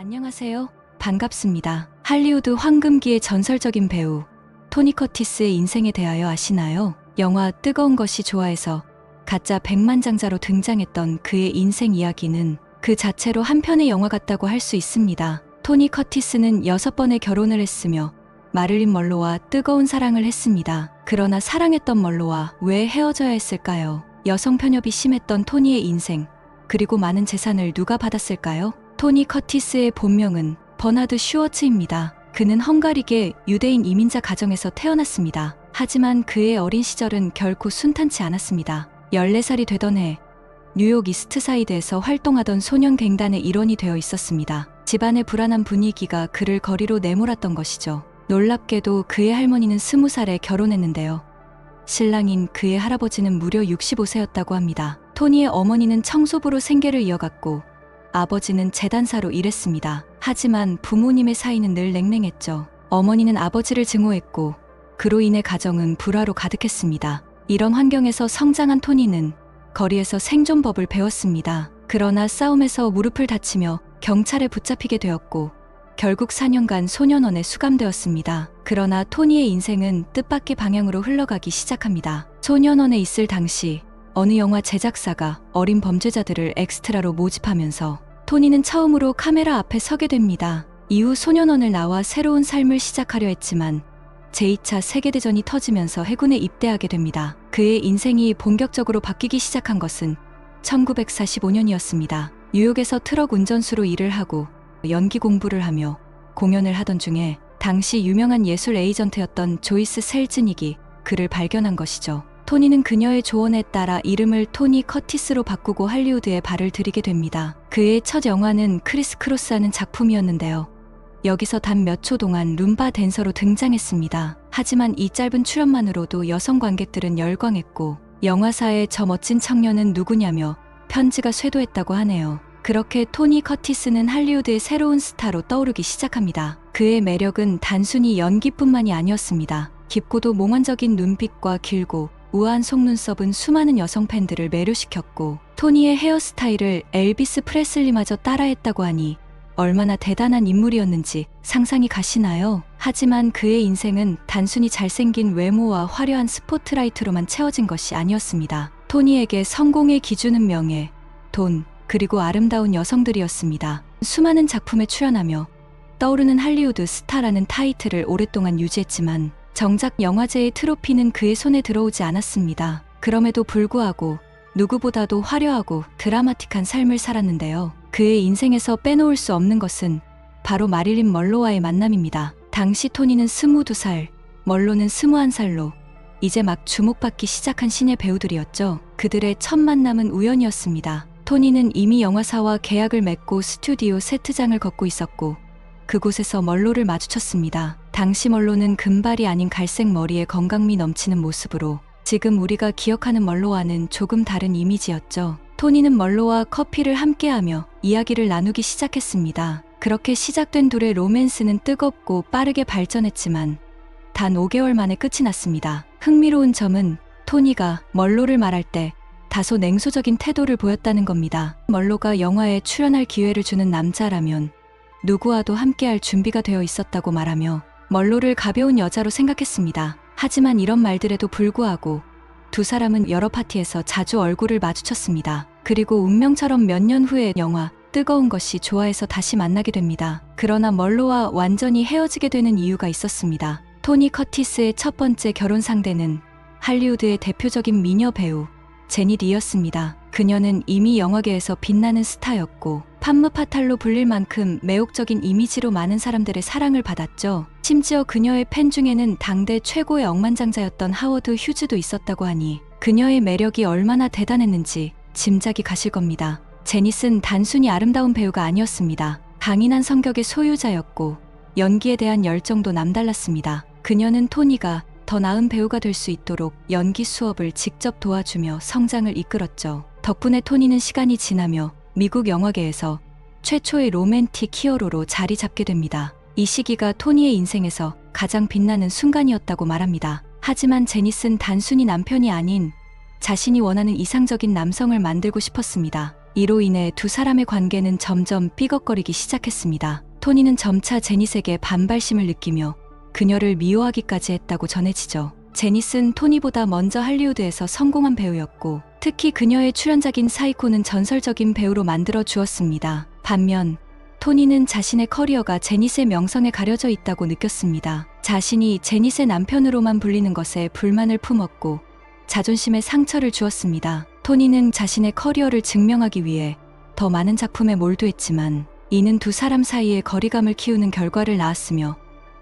안녕하세요. 반갑습니다. 할리우드 황금기의 전설적인 배우 토니 커티스의 인생에 대하여 아시나요? 영화 뜨거운 것이 좋아해서 가짜 백만장자로 등장했던 그의 인생 이야기는 그 자체로 한 편의 영화 같다고 할 수 있습니다. 토니 커티스는 여섯 번의 결혼을 했으며 마릴린 멀로와 뜨거운 사랑을 했습니다. 그러나 사랑했던 멀로와 왜 헤어져야 했을까요? 여성 편협이 심했던 토니의 인생, 그리고 많은 재산을 누가 받았을까요? 토니 커티스의 본명은 버나드 슈워츠입니다. 그는 헝가리계 유대인 이민자 가정에서 태어났습니다. 하지만 그의 어린 시절은 결코 순탄치 않았습니다. 14살이 되던 해 뉴욕 이스트사이드에서 활동하던 소년 갱단의 일원이 되어 있었습니다. 집안의 불안한 분위기가 그를 거리로 내몰았던 것이죠. 놀랍게도 그의 할머니는 20살에 결혼했는데요. 신랑인 그의 할아버지는 무려 65세였다고 합니다. 토니의 어머니는 청소부로 생계를 이어갔고 아버지는 재단사로 일했습니다. 하지만 부모님의 사이는 늘 냉랭했죠. 어머니는 아버지를 증오했고 그로 인해 가정은 불화로 가득했습니다. 이런 환경에서 성장한 토니는 거리에서 생존법을 배웠습니다. 그러나 싸움에서 무릎을 다치며 경찰에 붙잡히게 되었고 결국 4년간 소년원에 수감되었습니다. 그러나 토니의 인생은 뜻밖의 방향으로 흘러가기 시작합니다. 소년원에 있을 당시 어느 영화 제작사가 어린 범죄자들을 엑스트라로 모집하면서 토니는 처음으로 카메라 앞에 서게 됩니다. 이후 소년원을 나와 새로운 삶을 시작하려 했지만 제2차 세계대전이 터지면서 해군에 입대하게 됩니다. 그의 인생이 본격적으로 바뀌기 시작한 것은 1945년이었습니다. 뉴욕에서 트럭 운전수로 일을 하고 연기 공부를 하며 공연을 하던 중에 당시 유명한 예술 에이전트였던 조이스 셀즈닉이 그를 발견한 것이죠. 토니는 그녀의 조언에 따라 이름을 토니 커티스로 바꾸고 할리우드에 발을 들이게 됩니다. 그의 첫 영화는 크리스 크로스하는 작품이었는데요. 여기서 단 몇 초 동안 룸바 댄서로 등장했습니다. 하지만 이 짧은 출연만으로도 여성 관객들은 열광했고 영화사의 저 멋진 청년은 누구냐며 편지가 쇄도했다고 하네요. 그렇게 토니 커티스는 할리우드의 새로운 스타로 떠오르기 시작합니다. 그의 매력은 단순히 연기뿐만이 아니었습니다. 깊고도 몽환적인 눈빛과 길고 우아한 속눈썹은 수많은 여성 팬들을 매료시켰고 토니의 헤어스타일을 엘비스 프레슬리마저 따라했다고 하니 얼마나 대단한 인물이었는지 상상이 가시나요? 하지만 그의 인생은 단순히 잘생긴 외모와 화려한 스포트라이트로만 채워진 것이 아니었습니다. 토니에게 성공의 기준은 명예, 돈, 그리고 아름다운 여성들이었습니다. 수많은 작품에 출연하며 떠오르는 할리우드 스타라는 타이틀을 오랫동안 유지했지만 정작 영화제의 트로피는 그의 손에 들어오지 않았습니다. 그럼에도 불구하고 누구보다도 화려하고 드라마틱한 삶을 살았는데요. 그의 인생에서 빼놓을 수 없는 것은 바로 마릴린 멀로와의 만남입니다. 당시 토니는 22살, 멀로는 21살로 이제 막 주목받기 시작한 신의 배우들이었죠. 그들의 첫 만남은 우연이었습니다. 토니는 이미 영화사와 계약을 맺고 스튜디오 세트장을 걷고 있었고 그곳에서 멀로를 마주쳤습니다. 당시 멀로는 금발이 아닌 갈색 머리에 건강미 넘치는 모습으로 지금 우리가 기억하는 멀로와는 조금 다른 이미지였죠. 토니는 멀로와 커피를 함께하며 이야기를 나누기 시작했습니다. 그렇게 시작된 둘의 로맨스는 뜨겁고 빠르게 발전했지만 단 5개월 만에 끝이 났습니다. 흥미로운 점은 토니가 멀로를 말할 때 다소 냉소적인 태도를 보였다는 겁니다. 멀로가 영화에 출연할 기회를 주는 남자라면 누구와도 함께할 준비가 되어 있었다고 말하며 멀로를 가벼운 여자로 생각했습니다. 하지만 이런 말들에도 불구하고 두 사람은 여러 파티에서 자주 얼굴을 마주쳤습니다. 그리고 운명처럼 몇 년 후에 영화 뜨거운 것이 좋아해서 다시 만나게 됩니다. 그러나 멀로와 완전히 헤어지게 되는 이유가 있었습니다. 토니 커티스의 첫 번째 결혼 상대는 할리우드의 대표적인 미녀 배우 제니 리였습니다. 그녀는 이미 영화계에서 빛나는 스타였고 판무파탈로 불릴 만큼 매혹적인 이미지로 많은 사람들의 사랑을 받았죠. 심지어 그녀의 팬 중에는 당대 최고의 억만장자였던 하워드 휴즈도 있었다고 하니 그녀의 매력이 얼마나 대단했는지 짐작이 가실 겁니다. 제니슨 단순히 아름다운 배우가 아니었습니다. 강인한 성격의 소유자였고 연기에 대한 열정도 남달랐습니다. 그녀는 토니가 더 나은 배우가 될 수 있도록 연기 수업을 직접 도와주며 성장을 이끌었죠. 덕분에 토니는 시간이 지나며 미국 영화계에서 최초의 로맨틱 히어로로 자리 잡게 됩니다. 이 시기가 토니의 인생에서 가장 빛나는 순간이었다고 말합니다. 하지만 제니슨 단순히 남편이 아닌 자신이 원하는 이상적인 남성을 만들고 싶었습니다. 이로 인해 두 사람의 관계는 점점 삐걱거리기 시작했습니다. 토니는 점차 제닛에게 반발심을 느끼며 그녀를 미워하기까지 했다고 전해지죠. 제닛은 토니보다 먼저 할리우드에서 성공한 배우였고 특히 그녀의 출연작인 사이코는 전설적인 배우로 만들어 주었습니다. 반면 토니는 자신의 커리어가 제닛의 명성에 가려져 있다고 느꼈습니다. 자신이 제닛의 남편으로만 불리는 것에 불만을 품었고 자존심에 상처를 주었습니다. 토니는 자신의 커리어를 증명하기 위해 더 많은 작품에 몰두했지만 이는 두 사람 사이의 거리감을 키우는 결과를 낳았으며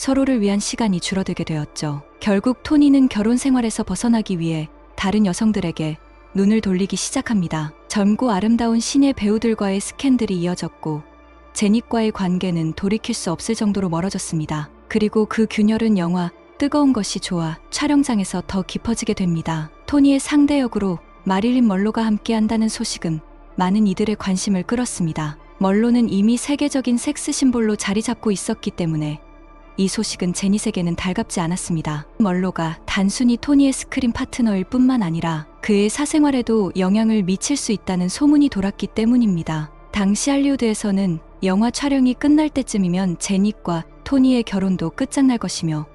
서로를 위한 시간이 줄어들게 되었죠. 결국 토니는 결혼 생활에서 벗어나기 위해 다른 여성들에게 눈을 돌리기 시작합니다. 젊고 아름다운 신의 배우들과의 스캔들이 이어졌고 제닛과의 관계는 돌이킬 수 없을 정도로 멀어졌습니다. 그리고 그 균열은 영화 뜨거운 것이 좋아 촬영장에서 더 깊어지게 됩니다. 토니의 상대 역으로 마릴린 멀로가 함께한다는 소식은 많은 이들의 관심을 끌었습니다. 멀로는 이미 세계적인 섹스 심볼로 자리 잡고 있었기 때문에 이 소식은 제닛에게는 달갑지 않았습니다. 멀로가 단순히 토니의 스크린 파트너일 뿐만 아니라 그의 사생활에도 영향을 미칠 수 있다는 소문이 돌았기 때문입니다. 당시 할리우드에서는 영화 촬영이 끝날 때쯤이면 제닛과 토니의 결혼도 끝장날 것이며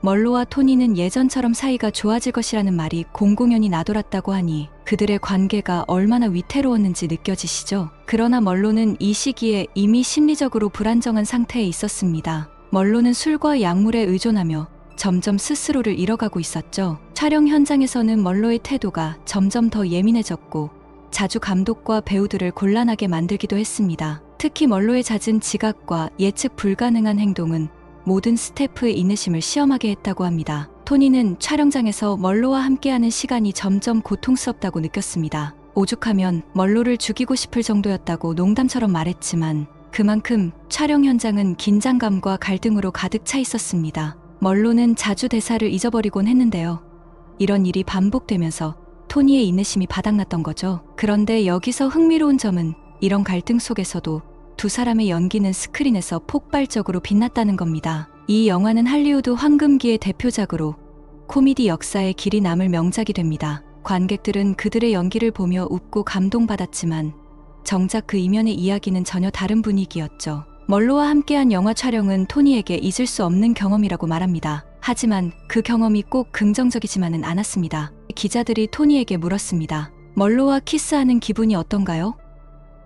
멀로와 토니는 예전처럼 사이가 좋아질 것이라는 말이 공공연히 나돌았다고 하니 그들의 관계가 얼마나 위태로웠는지 느껴지시죠? 그러나 멀로는 이 시기에 이미 심리적으로 불안정한 상태에 있었습니다. 멀로는 술과 약물에 의존하며 점점 스스로를 잃어가고 있었죠. 촬영 현장에서는 멀로의 태도가 점점 더 예민해졌고 자주 감독과 배우들을 곤란하게 만들기도 했습니다. 특히 멀로의 잦은 지각과 예측 불가능한 행동은 모든 스태프의 인내심을 시험하게 했다고 합니다. 토니는 촬영장에서 멀로와 함께하는 시간이 점점 고통스럽다고 느꼈습니다. 오죽하면 멀로를 죽이고 싶을 정도였다고 농담처럼 말했지만 그만큼 촬영 현장은 긴장감과 갈등으로 가득 차 있었습니다. 멀로는 자주 대사를 잊어버리곤 했는데요. 이런 일이 반복되면서 토니의 인내심이 바닥났던 거죠. 그런데 여기서 흥미로운 점은 이런 갈등 속에서도 두 사람의 연기는 스크린에서 폭발적으로 빛났다는 겁니다. 이 영화는 할리우드 황금기의 대표작으로 코미디 역사에 길이 남을 명작이 됩니다. 관객들은 그들의 연기를 보며 웃고 감동받았지만 정작 그 이면의 이야기는 전혀 다른 분위기였죠. 멀로와 함께한 영화 촬영은 토니에게 잊을 수 없는 경험이라고 말합니다. 하지만 그 경험이 꼭 긍정적이지만은 않았습니다. 기자들이 토니에게 물었습니다. 멀로와 키스하는 기분이 어떤가요?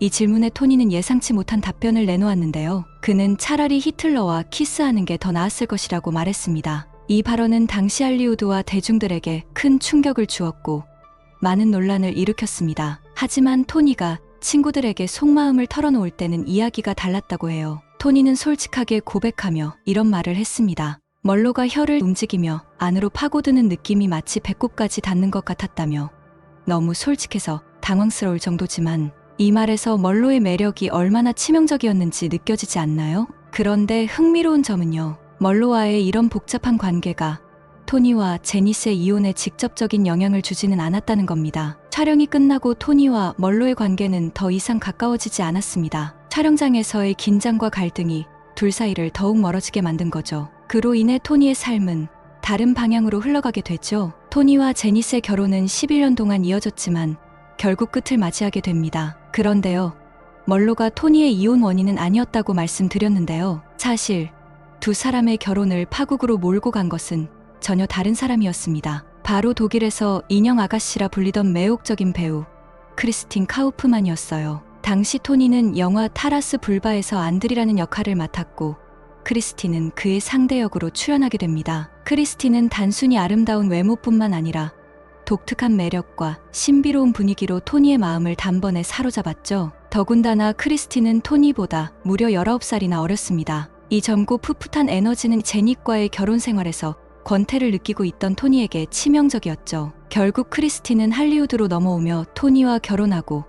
이 질문에 토니는 예상치 못한 답변을 내놓았는데요. 그는 차라리 히틀러와 키스하는 게 더 나았을 것이라고 말했습니다. 이 발언은 당시 할리우드와 대중들에게 큰 충격을 주었고 많은 논란을 일으켰습니다. 하지만 토니가 친구들에게 속마음을 털어놓을 때는 이야기가 달랐다고 해요. 토니는 솔직하게 고백하며 이런 말을 했습니다. 멀로가 혀를 움직이며 안으로 파고드는 느낌이 마치 배꼽까지 닿는 것 같았다며 너무 솔직해서 당황스러울 정도지만 이 말에서 멀로의 매력이 얼마나 치명적이었는지 느껴지지 않나요? 그런데 흥미로운 점은요. 멀로와의 이런 복잡한 관계가 토니와 제니스의 이혼에 직접적인 영향을 주지는 않았다는 겁니다. 촬영이 끝나고 토니와 멀로의 관계는 더 이상 가까워지지 않았습니다. 촬영장에서의 긴장과 갈등이 둘 사이를 더욱 멀어지게 만든 거죠. 그로 인해 토니의 삶은 다른 방향으로 흘러가게 됐죠. 토니와 제니스의 결혼은 11년 동안 이어졌지만 결국 끝을 맞이하게 됩니다. 그런데요. 멀로가 토니의 이혼 원인은 아니었다고 말씀드렸는데요. 사실 두 사람의 결혼을 파국으로 몰고 간 것은 전혀 다른 사람이었습니다. 바로 독일에서 인형 아가씨라 불리던 매혹적인 배우 크리스틴 카우프만이었어요. 당시 토니는 영화 타라스 불바에서 안드리라는 역할을 맡았고 크리스틴은 그의 상대 역으로 출연하게 됩니다. 크리스틴은 단순히 아름다운 외모뿐만 아니라 독특한 매력과 신비로운 분위기로 토니의 마음을 단번에 사로잡았죠. 더군다나 크리스틴은 토니보다 무려 19살이나 어렸습니다. 이 젊고 풋풋한 에너지는 제닛과의 결혼 생활에서 권태를 느끼고 있던 토니에게 치명적이었죠. 결국 크리스틴은 할리우드로 넘어오며 토니와 결혼하고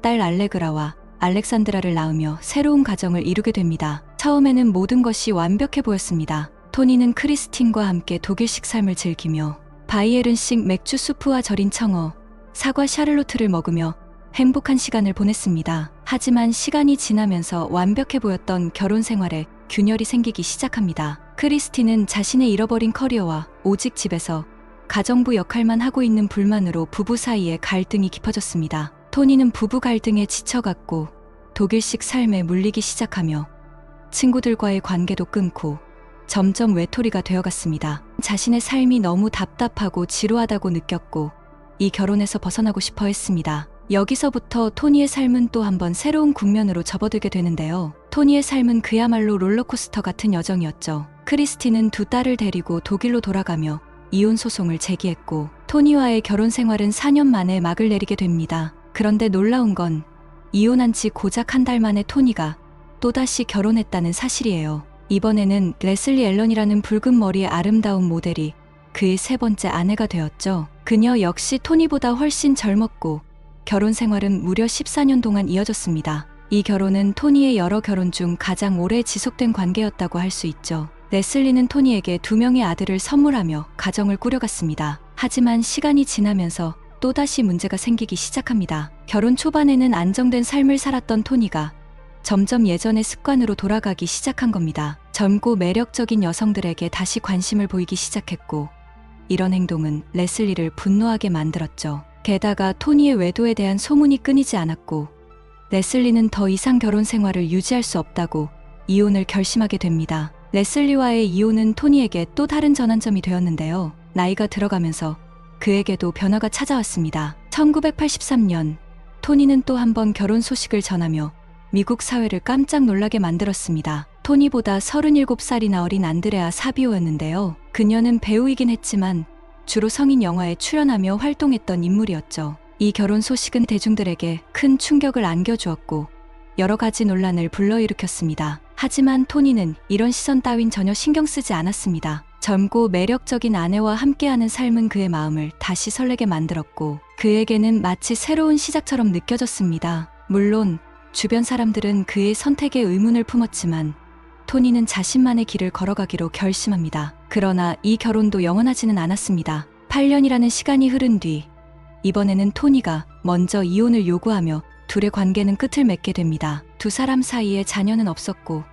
딸 알레그라와 알렉산드라를 낳으며 새로운 가정을 이루게 됩니다. 처음에는 모든 것이 완벽해 보였습니다. 토니는 크리스틴과 함께 독일식 삶을 즐기며 바이에른식 맥주 수프와 절인 청어, 사과 샤를로트를 먹으며 행복한 시간을 보냈습니다. 하지만 시간이 지나면서 완벽해 보였던 결혼 생활에 균열이 생기기 시작합니다. 크리스티는 자신의 잃어버린 커리어와 오직 집에서 가정부 역할만 하고 있는 불만으로 부부 사이에 갈등이 깊어졌습니다. 토니는 부부 갈등에 지쳐갔고 독일식 삶에 물리기 시작하며 친구들과의 관계도 끊고 점점 외톨이가 되어갔습니다. 자신의 삶이 너무 답답하고 지루하다고 느꼈고 이 결혼에서 벗어나고 싶어 했습니다. 여기서부터 토니의 삶은 또 한 번 새로운 국면으로 접어들게 되는데요. 토니의 삶은 그야말로 롤러코스터 같은 여정이었죠. 크리스티는 두 딸을 데리고 독일로 돌아가며 이혼 소송을 제기했고 토니와의 결혼 생활은 4년 만에 막을 내리게 됩니다. 그런데 놀라운 건 이혼한 지 고작 한 달 만에 토니가 또다시 결혼했다는 사실이에요. 이번에는 레슬리 앨런이라는 붉은 머리의 아름다운 모델이 그의 세 번째 아내가 되었죠. 그녀 역시 토니보다 훨씬 젊었고 결혼 생활은 무려 14년 동안 이어졌습니다. 이 결혼은 토니의 여러 결혼 중 가장 오래 지속된 관계였다고 할 수 있죠. 레슬리는 토니에게 두 명의 아들을 선물하며 가정을 꾸려갔습니다. 하지만 시간이 지나면서 또다시 문제가 생기기 시작합니다. 결혼 초반에는 안정된 삶을 살았던 토니가 점점 예전의 습관으로 돌아가기 시작한 겁니다. 젊고 매력적인 여성들에게 다시 관심을 보이기 시작했고, 이런 행동은 레슬리를 분노하게 만들었죠. 게다가 토니의 외도에 대한 소문이 끊이지 않았고, 레슬리는 더 이상 결혼 생활을 유지할 수 없다고 이혼을 결심하게 됩니다. 레슬리와의 이혼은 토니에게 또 다른 전환점이 되었는데요. 나이가 들어가면서 그에게도 변화가 찾아왔습니다. 1983년 토니는 또 한 번 결혼 소식을 전하며 미국 사회를 깜짝 놀라게 만들었습니다. 토니보다 37살이나 어린 안드레아 사비오였는데요. 그녀는 배우이긴 했지만 주로 성인 영화에 출연하며 활동했던 인물이었죠. 이 결혼 소식은 대중들에게 큰 충격을 안겨주었고 여러 가지 논란을 불러일으켰습니다. 하지만 토니는 이런 시선 따윈 전혀 신경 쓰지 않았습니다. 젊고 매력적인 아내와 함께하는 삶은 그의 마음을 다시 설레게 만들었고 그에게는 마치 새로운 시작처럼 느껴졌습니다. 물론 주변 사람들은 그의 선택에 의문을 품었지만 토니는 자신만의 길을 걸어가기로 결심합니다. 그러나 이 결혼도 영원하지는 않았습니다. 8년이라는 시간이 흐른 뒤 이번에는 토니가 먼저 이혼을 요구하며 둘의 관계는 끝을 맺게 됩니다. 두 사람 사이에 자녀는 없었고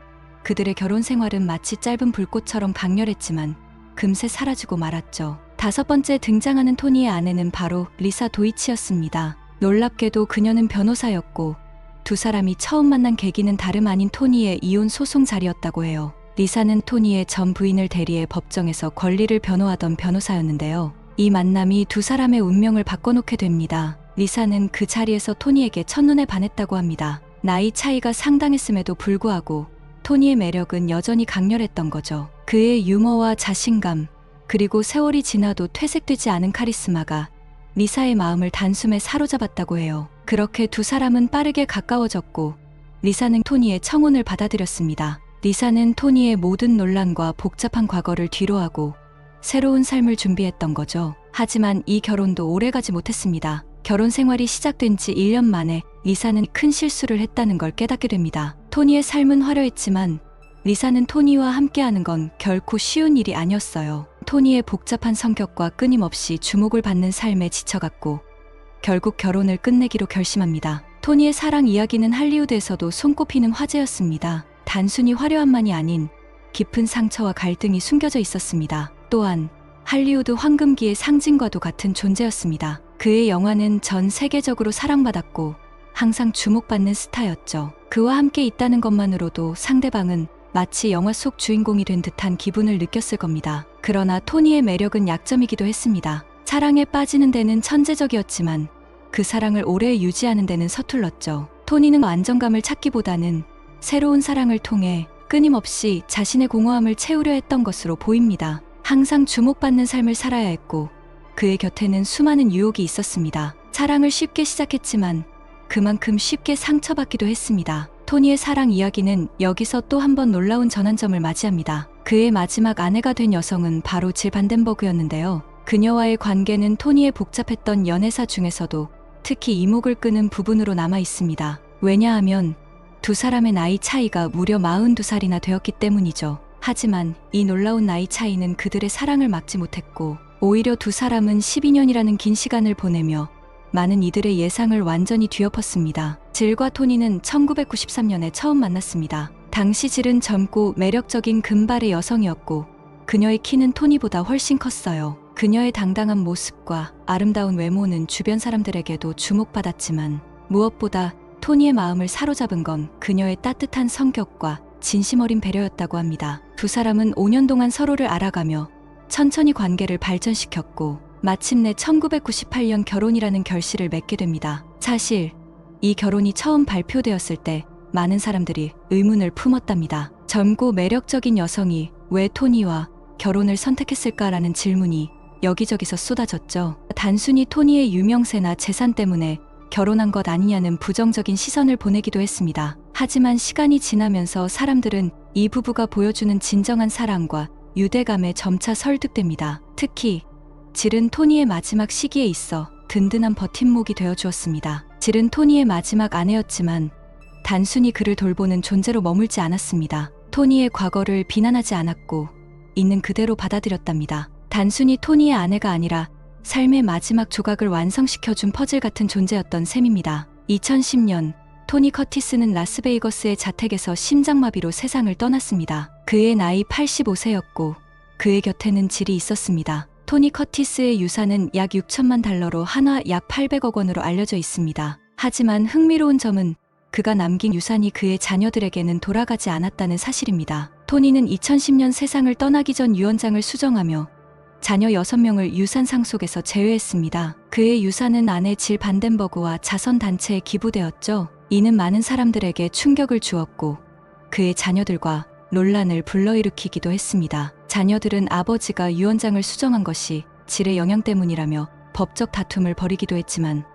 그들의 결혼 생활은 마치 짧은 불꽃처럼 강렬했지만 금세 사라지고 말았죠. 다섯 번째 등장하는 토니의 아내는 바로 리사 도이치였습니다. 놀랍게도 그녀는 변호사였고 두 사람이 처음 만난 계기는 다름 아닌 토니의 이혼 소송 자리였다고 해요. 리사는 토니의 전 부인을 대리해 법정에서 권리를 변호하던 변호사였는데요. 이 만남이 두 사람의 운명을 바꿔놓게 됩니다. 리사는 그 자리에서 토니에게 첫눈에 반했다고 합니다. 나이 차이가 상당했음에도 불구하고 토니의 매력은 여전히 강렬했던 거죠. 그의 유머와 자신감, 그리고 세월이 지나도 퇴색되지 않은 카리스마가 리사의 마음을 단숨에 사로잡았다고 해요. 그렇게 두 사람은 빠르게 가까워졌고 리사는 토니의 청혼을 받아들였습니다. 리사는 토니의 모든 논란과 복잡한 과거를 뒤로하고 새로운 삶을 준비했던 거죠. 하지만 이 결혼도 오래가지 못했습니다. 결혼 생활이 시작된 지 1년 만에 리사는 큰 실수를 했다는 걸 깨닫게 됩니다. 토니의 삶은 화려했지만 리사는 토니와 함께하는 건 결코 쉬운 일이 아니었어요. 토니의 복잡한 성격과 끊임없이 주목을 받는 삶에 지쳐갔고 결국 결혼을 끝내기로 결심합니다. 토니의 사랑 이야기는 할리우드에서도 손꼽히는 화제였습니다. 단순히 화려함만이 아닌 깊은 상처와 갈등이 숨겨져 있었습니다. 또한 할리우드 황금기의 상징과도 같은 존재였습니다. 그의 영화는 전 세계적으로 사랑받았고 항상 주목받는 스타였죠. 그와 함께 있다는 것만으로도 상대방은 마치 영화 속 주인공이 된 듯한 기분을 느꼈을 겁니다. 그러나 토니의 매력은 약점이기도 했습니다. 사랑에 빠지는 데는 천재적이었지만 그 사랑을 오래 유지하는 데는 서툴렀죠. 토니는 안정감을 찾기보다는 새로운 사랑을 통해 끊임없이 자신의 공허함을 채우려 했던 것으로 보입니다. 항상 주목받는 삶을 살아야 했고 그의 곁에는 수많은 유혹이 있었습니다. 사랑을 쉽게 시작했지만 그만큼 쉽게 상처받기도 했습니다. 토니의 사랑 이야기는 여기서 또 한 번 놀라운 전환점을 맞이합니다. 그의 마지막 아내가 된 여성은 바로 질 반덴버그였는데요. 그녀와의 관계는 토니의 복잡했던 연애사 중에서도 특히 이목을 끄는 부분으로 남아 있습니다. 왜냐하면 두 사람의 나이 차이가 무려 42살이나 되었기 때문이죠. 하지만 이 놀라운 나이 차이는 그들의 사랑을 막지 못했고 오히려 두 사람은 12년이라는 긴 시간을 보내며 많은 이들의 예상을 완전히 뒤엎었습니다. 질과 토니는 1993년에 처음 만났습니다. 당시 질은 젊고 매력적인 금발의 여성이었고 그녀의 키는 토니보다 훨씬 컸어요. 그녀의 당당한 모습과 아름다운 외모는 주변 사람들에게도 주목받았지만 무엇보다 토니의 마음을 사로잡은 건 그녀의 따뜻한 성격과 진심 어린 배려였다고 합니다. 두 사람은 5년 동안 서로를 알아가며 천천히 관계를 발전시켰고 마침내 1998년 결혼이라는 결실을 맺게 됩니다. 사실 이 결혼이 처음 발표되었을 때 많은 사람들이 의문을 품었답니다. 젊고 매력적인 여성이 왜 토니와 결혼을 선택했을까라는 질문이 여기저기서 쏟아졌죠. 단순히 토니의 유명세나 재산 때문에 결혼한 것 아니냐는 부정적인 시선을 보내기도 했습니다. 하지만 시간이 지나면서 사람들은 이 부부가 보여주는 진정한 사랑과 유대감에 점차 설득됩니다. 특히 질은 토니의 마지막 시기에 있어 든든한 버팀목이 되어 주었습니다. 질은 토니의 마지막 아내였지만 단순히 그를 돌보는 존재로 머물지 않았습니다. 토니의 과거를 비난하지 않았고 있는 그대로 받아들였답니다. 단순히 토니의 아내가 아니라 삶의 마지막 조각을 완성시켜준 퍼즐 같은 존재였던 셈입니다. 2010년 토니 커티스는 라스베이거스의 자택에서 심장마비로 세상을 떠났습니다. 그의 나이 85세였고 그의 곁에는 질이 있었습니다. 토니 커티스의 유산은 약 6천만 달러로 한화 약 800억 원으로 알려져 있습니다. 하지만 흥미로운 점은 그가 남긴 유산이 그의 자녀들에게는 돌아가지 않았다는 사실입니다. 토니는 2010년 세상을 떠나기 전 유언장을 수정하며 자녀 6명을 유산 상속에서 제외했습니다. 그의 유산은 아내 질 반덴버그와 자선단체에 기부되었죠. 이는 많은 사람들에게 충격을 주었고 그의 자녀들과 논란을 불러일으키기도 했습니다. 자녀들은 아버지가 유언장을 수정한 것이 질의 영향 때문이라며 법적 다툼을 벌이기도 했지만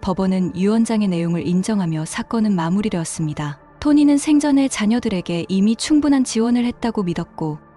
법원은 유언장의 내용을 인정하며 사건은 마무리되었습니다. 토니는 생전에 자녀들에게 이미 충분한 지원을 했다고 믿었고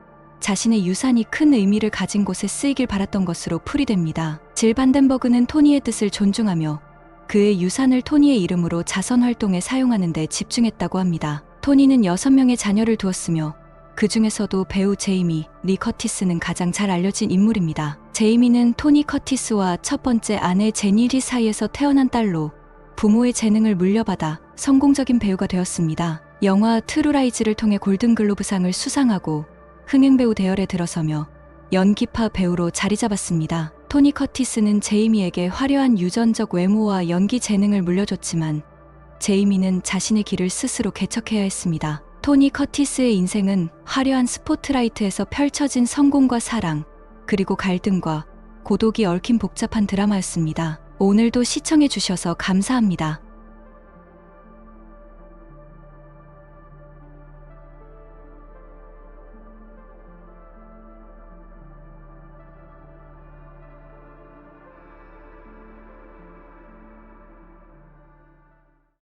자신의 유산이 큰 의미를 가진 곳에 쓰이길 바랐던 것으로 풀이됩니다. 질 반덴버그는 토니의 뜻을 존중하며 그의 유산을 토니의 이름으로 자선 활동에 사용하는 데 집중했다고 합니다. 토니는 6명의 자녀를 두었으며 그 중에서도 배우 제이미, 리 커티스는 가장 잘 알려진 인물입니다. 제이미는 토니 커티스와 첫 번째 아내 제니 리 사이에서 태어난 딸로 부모의 재능을 물려받아 성공적인 배우가 되었습니다. 영화 트루라이즈를 통해 골든글로브상을 수상하고 흥행 배우 대열에 들어서며 연기파 배우로 자리 잡았습니다. 토니 커티스는 제이미에게 화려한 유전적 외모와 연기 재능을 물려줬지만 제이미는 자신의 길을 스스로 개척해야 했습니다. 토니 커티스의 인생은 화려한 스포트라이트에서 펼쳐진 성공과 사랑, 그리고 갈등과 고독이 얽힌 복잡한 드라마였습니다. 오늘도 시청해주셔서 감사합니다.